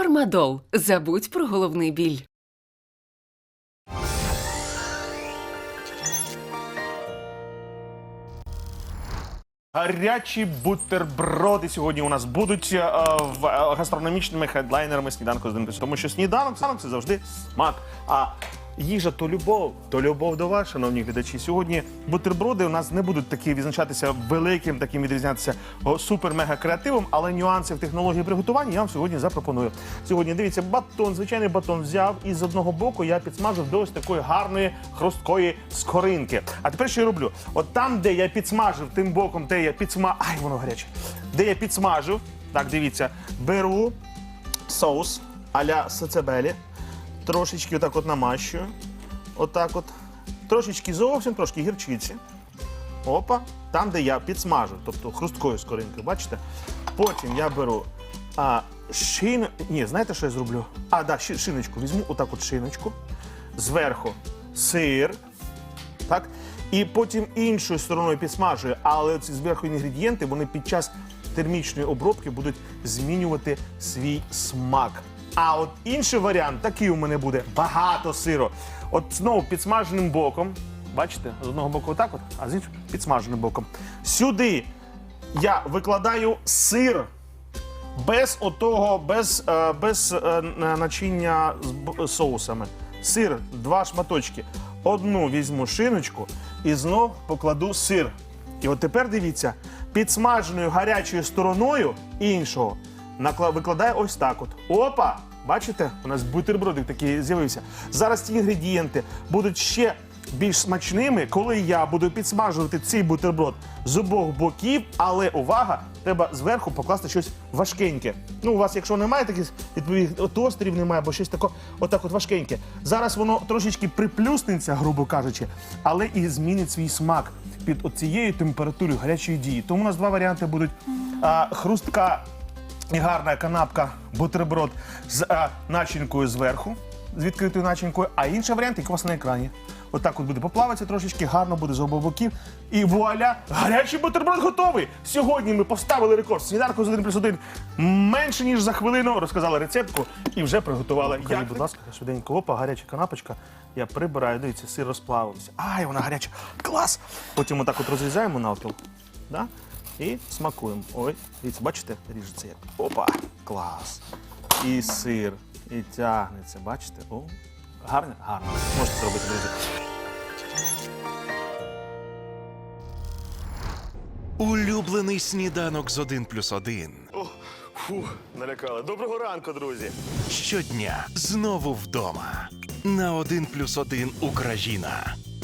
Фармадол. Забудь про головний біль. Гарячі бутерброди сьогодні у нас будуть е, в е, гастрономічними хедлайнерами сніданку з Димпес. Тому що сніданок, сніданок це завжди смак. А їжа то любов, то любов до вас, шановні глядачі. Сьогодні бутерброди у нас не будуть такі відзначатися великим, таким відрізнятися супер-мега креативом, але нюанси в технології приготування я вам сьогодні запропоную. Сьогодні дивіться, батон, звичайний батон взяв, і з одного боку я підсмажив до ось такої гарної хрусткої скоринки. А тепер що я роблю? От там, де я підсмажив, тим боком, де я підсма... Ай, воно гаряче. Де я підсмажив, так дивіться, беру соус а-ля сацебелі, трошечки отак от намащую. Отак от. Трошечки зовсім трошки гірчиці. Опа, там, де я підсмажу, тобто хрусткою скоринкою, бачите? Потім я беру а, шин... Ні, знаєте, що я зроблю? А, да, ши- шиночку візьму, отак от шиночку. Зверху сир. Так? І потім іншою стороною підсмажую, але ці зверху інгредієнти вони під час термічної обробки будуть змінювати свій смак. А от інший варіант такий у мене буде багато сиру. От знову підсмаженим боком. Бачите, з одного боку отак, от, а з іншого підсмаженим боком. Сюди я викладаю сир без отого, без, е, без е, начиння з соусами. Сир, два шматочки. Одну візьму шиночку і знов покладу сир. І от тепер дивіться, підсмаженою гарячою стороною іншого викладаю ось так. От. Опа! Бачите, у нас бутербродик такий з'явився. Зараз ці інгредієнти будуть ще більш смачними, коли я буду підсмажувати цей бутерброд з обох боків, але увага, треба зверху покласти щось важкеньке. Ну, у вас, якщо немає таких відповідних от немає, або щось таке, отак от важкеньке. Зараз воно трошечки приплюснеться, грубо кажучи, але і змінить свій смак під оцією температурою гарячої дії. Тому у нас два варіанти будуть а, хрустка і гарна канапка, бутерброд з а, начинкою зверху, з відкритою начинкою, а інший варіант, який у вас на екрані. Отак от буде поплавитися трошечки, гарно буде з обох боків. І вуаля, гарячий бутерброд готовий. Сьогодні ми поставили рекорд сніданку з 1 плюс 1 менше, ніж за хвилину. Розказали рецептку і вже приготували. Покажіть, будь ласка, швиденько. Опа, гаряча канапочка. Я прибираю, дивіться, сир розплавився. Ай, вона гаряча. Клас! Потім отак от розрізаємо навпіл. Да? І смакуємо. Ой, дивіться, бачите, ріжеться як. Опа, клас. І сир, і тягнеться, бачите? О, гарно, гарно. Можете зробити, друзі. Улюблений сніданок з 1 плюс 1. О, фу, налякали. Доброго ранку, друзі. Щодня знову вдома. На 1 плюс 1 Україна